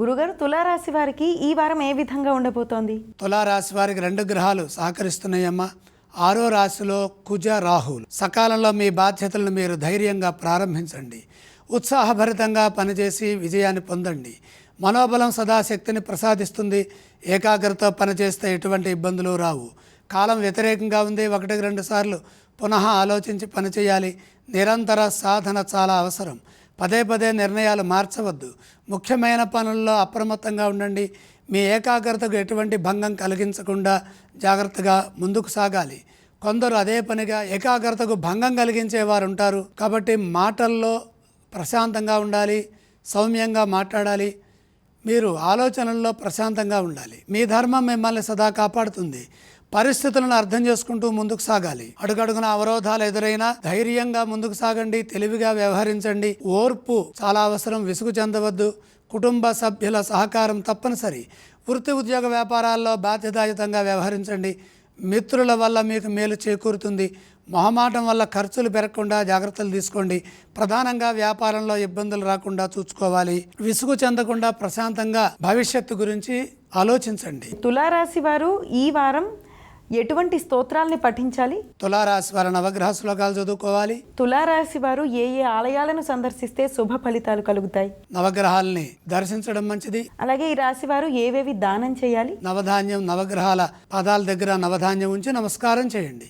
గురుగారు తులారాశి వారికి ఈ వారం ఏ విధంగా ఉండబోతోంది? తులారాశి వారికి రెండు గ్రహాలు సహకరిస్తున్నాయమ్మా. ఆరో రాశిలో కుజ రాహుల్. సకాలంలో మీ బాధ్యతలను మీరు ధైర్యంగా ప్రారంభించండి. ఉత్సాహభరితంగా పనిచేసి విజయాన్ని పొందండి. మనోబలం సదాశక్తిని ప్రసాదిస్తుంది. ఏకాగ్రత పనిచేస్తే ఎటువంటి ఇబ్బందులు రావు. కాలం వ్యతిరేకంగా ఉంది ఒకటికి రెండు సార్లు. పునః ఆలోచించి పనిచేయాలి నిరంతర సాధన చాలా అవసరం. పదే పదే నిర్ణయాలు మార్చవద్దు. ముఖ్యమైన పనుల్లో అప్రమత్తంగా ఉండండి. మీ ఏకాగ్రతకు ఎటువంటి భంగం కలిగించకుండా జాగ్రత్తగా ముందుకు సాగాలి. కొందరు అదే పనిగా ఏకాగ్రతకు భంగం కలిగించే వారు ఉంటారు కాబట్టి మాటల్లో ప్రశాంతంగా ఉండాలి. సౌమ్యంగా మాట్లాడాలి. మీరు ఆలోచనల్లో ప్రశాంతంగా ఉండాలి. మీ ధర్మం మిమ్మల్ని సదా కాపాడుతుంది. పరిస్థితులను అర్థం చేసుకుంటూ ముందుకు సాగాలి. అడుగడుగున అవరోధాలు ఎదురైనా ధైర్యంగా ముందుకు సాగండి తెలివిగా వ్యవహరించండి. ఓర్పు చాలా అవసరం విసుగు చెందవద్దు. కుటుంబ సభ్యుల సహకారం తప్పనిసరి. వృత్తి ఉద్యోగ వ్యాపారాల్లో బాధ్యతాయుతంగా వ్యవహరించండి. మిత్రుల వల్ల మీకు మేలు చేకూరుతుంది. మొహమాటం వల్ల ఖర్చులు పెరగకుండా జాగ్రత్తలు తీసుకోండి. ప్రధానంగా వ్యాపారంలో ఇబ్బందులు రాకుండా చూసుకోవాలి. విసుగు చెందకుండా ప్రశాంతంగా భవిష్యత్తు గురించి ఆలోచించండి. తులారాశి వారు ఈ వారం ఎటువంటి స్తోత్రాల్ని పఠించాలి? తులారాశి వారి నవగ్రహ శ్లోకాలు చదువుకోవాలి. తులారాశి వారు ఏ ఏ ఆలయాలను సందర్శిస్తే శుభ ఫలితాలు కలుగుతాయి? నవగ్రహాల్ని దర్శించడం మంచిది. అలాగే ఈ రాశి వారు ఏవేవి దానం చేయాలి? నవధాన్యం నవగ్రహాల పదాల దగ్గర నవధాన్యం ఉంచి నమస్కారం చేయండి.